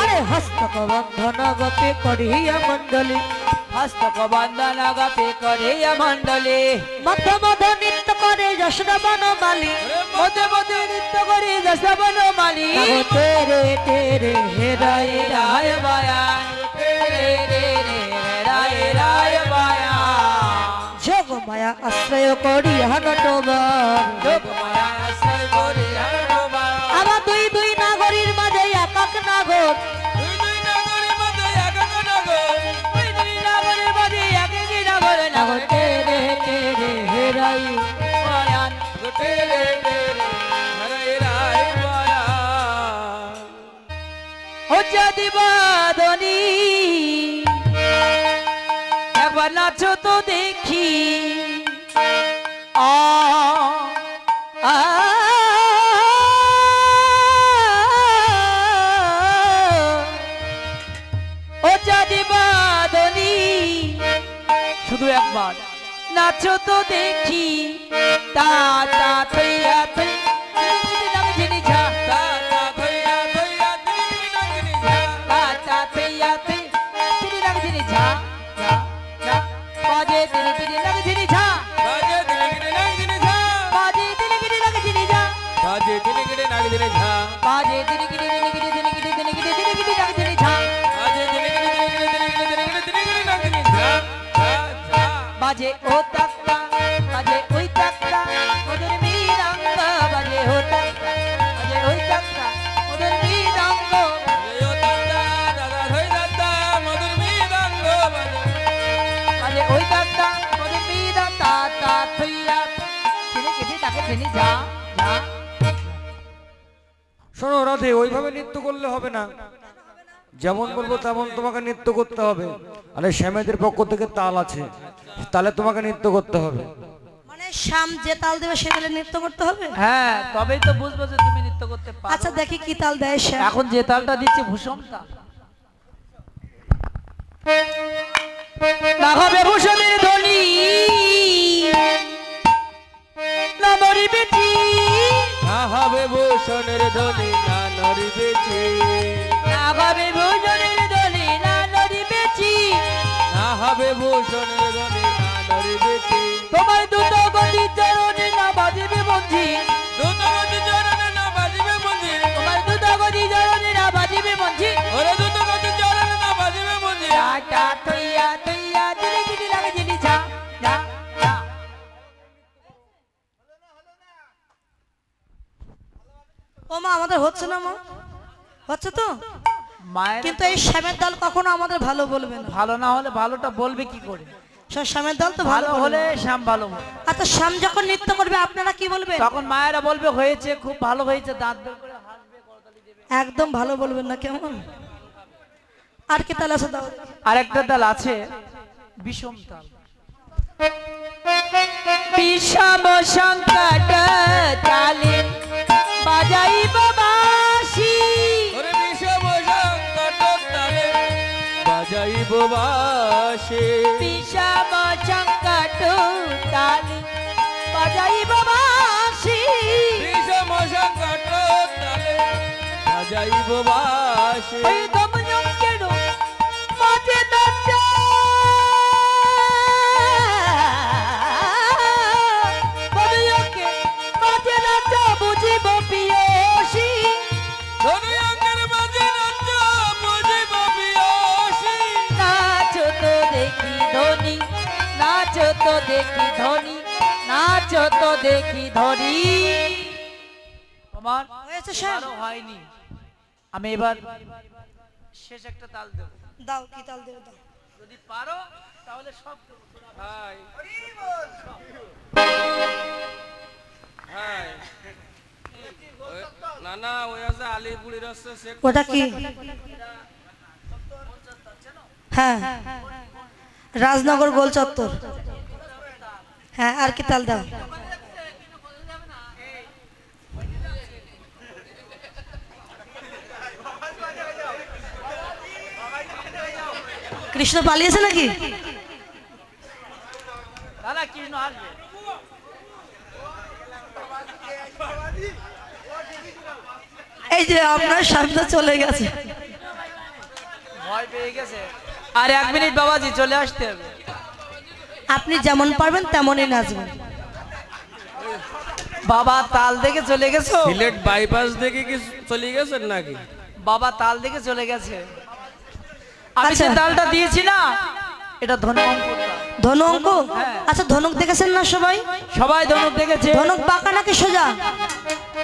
আরে হস্তক বন্ধন গপে করিয়া মন্ডলী হস্তক বন্ধন গপে করিয়া মন্ডলী মধ্য মধ নৃত্য করে যশবন মালি। মধ্যে মধ্যে নৃত্য করে যশবন মালি। তেরে তেরে হে রায় যোগ মায়া আশ্রয় করিয়া নটবা যোগ মায়া একবার নাচো তো দেখি আ শুধু একবার দেখি তা তা বাজে ও তাক্তা, বাজে ওই তাক্তা, ওদের মৃদঙ্গ বাজে ও বাজে ওই তাক্তা, ওদের মৃদঙ্গ বাজে ওই তাক্তা ওদের মৃদঙ্গ তা থইয়া তিনি কেটে তাকে তিনি যা যা। শোনো রাধে, ওইভাবে নৃত্য করলে হবে না। যেমন বলব তেমন তোমাকে নৃত্য করতে হবে। আরে শ্যামেদের পক্ষ থেকে তাল আছে। তাহলে তোমাকে নৃত্য করতে হবে। মানে শ্যাম যে তাল দেবে সে তালে নৃত্য করতে হবে? হ্যাঁ তবেই তো বুঝব যে তুমি নৃত্য করতে পারো। আচ্ছা দেখি কি তাল দেয় শ্যাম। এখন যে তালটা দিচ্ছে ভূষণ তাল। না হবে ভূষণের ধ্বনি। না না হবে ভূষণের ধ্বনি না না হবে ভূষণের ধ্বনি না না হবে তোমার দুটো গতি চরণে না বাজিবে মঞ্জি দ্রুতগতি চরণে না বাজিবে মন্দির তোমার দুটো গতি চরণে না বাজিবে মঞ্জি ওরে দ্রুতগতি চরণে না বাজিবে মন্দির টাটা তৈয়া তৈয়া দিলে গিরি লাগে জিনি যা যা ও মা আমাদের হচ্ছে না মা? হচ্ছে তো? কিন্তু এই শ্যামের দল কখনো আমাদের ভালো বলবে না। ভালো না হলে ভালোটা বলবে কি করে? শ্যামের দল তো ভালো হলে শ্যাম ভালো আচ্ছা শ্যাম যখন নৃত্য করবে আপনারা কি বলবেন? তখন মায়েরা বলবে হয়েছে খুব ভালো হয়েছে দাঁত বের করে হাসবে করতালি দেবে। একদম ভালো বলবেন না কেমন? আর কি তাল আছে দাও। আরেকটা তাল আছে বিষম তাল। বিষম সংকট তালে বাজাইব বিষম সংকট তালে বাজাইব বাসে আসে পিসাব চঙ্কাটু তালি বাজাইব বাসি পিসাব চঙ্কাটু তালি বাজাইব বাসি দেখি ধনী নাচ তো দেখি আরও হয়নি। আমি এবার শেষ একটা তাল দেব। দাও কি তাল দেবে দাও। যদি পারো তাহলে সব না না ওই আছে আলিপুরির আছে ওটা কি? হ্যাঁ। রাজনগর গোল চত্বর হ্যাঁ আর কি তাল দাও। কৃষ্ণ পালিয়েছে নাকি? দাদা কৃষ্ণ আসবে। এই যে আপনার সামনে চলে গেছে। ভয় পেয়ে গেছে। আর এক মিনিট বাবাজি চলে আসতে হবে। আপনি যেমন পারবেন তেমনই নাচবেন। বাবা তাল দেখে চলে গেছো? সিলেট বাইপাস দেখে কি চলে গেছেন নাকি? বাবা তাল দেখে চলে গেছে। আমি যে আচ্ছা। তালটা দিয়েছি না এটা ধনুক। ধনু অঙ্ক হ্যাঁ। আচ্ছা ধনুক দেখেছেন না সবাই? সবাই ধনুক দেখেছে। ধনুক বাঁকা নাকি সোজা?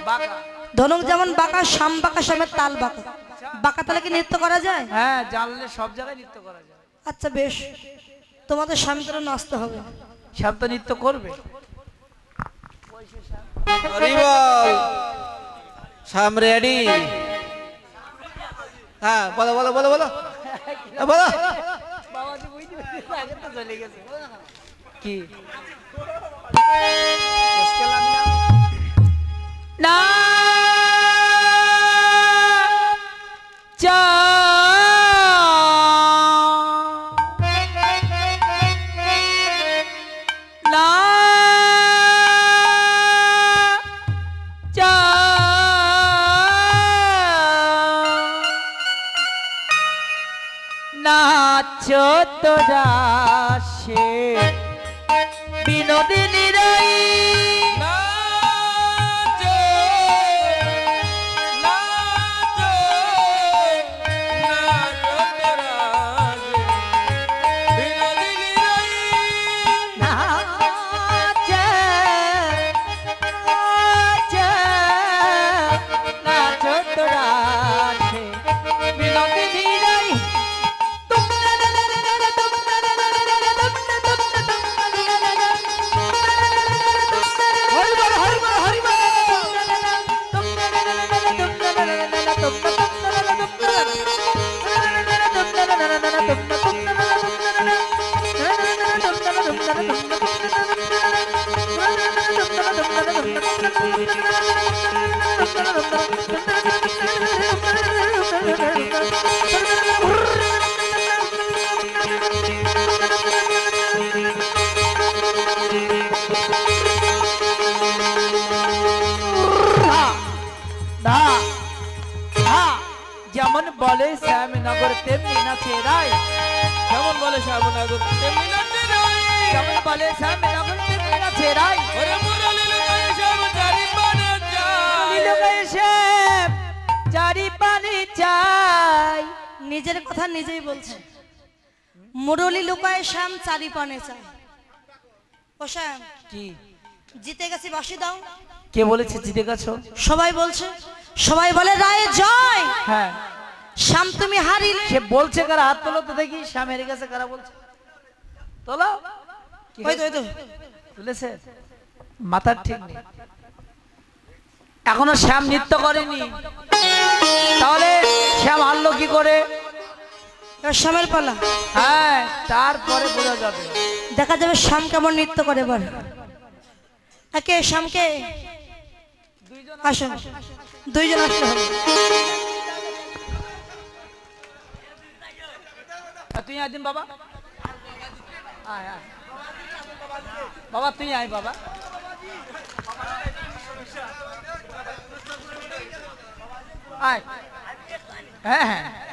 বাঁকা। ধনুক যেমন বাঁকা শাম বাঁকা সামের তাল বাঁকা। বাঁকা তালে কি নৃত্য করা যায়? হ্যাঁ জানলে সব জায়গায় নৃত্য করা যায়। আচ্ছা বেশ। তোমাদের স্বামী তোরা নাচতে হবে। সব তো নৃত্য করবে। হরিবল সাম রেডি হ্যাঁ বলো বলো বলো বলো। বলো। কি? না। নাচো তোরা বিনোদিনী রাই যেমন বলে শ্যামনগর, তেমনি নাচে রায় কেমন বলে শ্যামনগর, তেমনি নাচে রাই যেমন বলে শ্যামনগর, তেমনি নাচে রায় ওরে মুরলি চারি পানে চাই। নিজের কথা নিজেই বলছে। মুরলি লুকায় শ্যাম চারি পানে ও শ্যাম কি? জিতে গেছি বাসি দাও। কে বলেছে জিতে গেছো? সবাই বলছে। সবাই বলে রায় জয়! হ্যাঁ। শ্যাম তুমি হারিলে। সে বলছে কারা? হাত তোলো তো দেখি শ্যামের কাছে কারা বলছে? তোলো। ওই তো ওই তো। তুলেছে? মাথার ঠিক নেই। এখনও শ্যাম নৃত্য করেনি। তাহলে শ্যাম হারলো কি করে? শ্যামের পালা। হ্যাঁ তারপরে বোঝা যাবে। দেখা যাবে শ্যাম কেমন নৃত্য করে এবার একে শ্যামকে? আসুন দুইজন আসতে হবে। তুই আয় দিন বাবা বাবা তুই আয় বাবা। আয় হ্যাঁ হ্যাঁ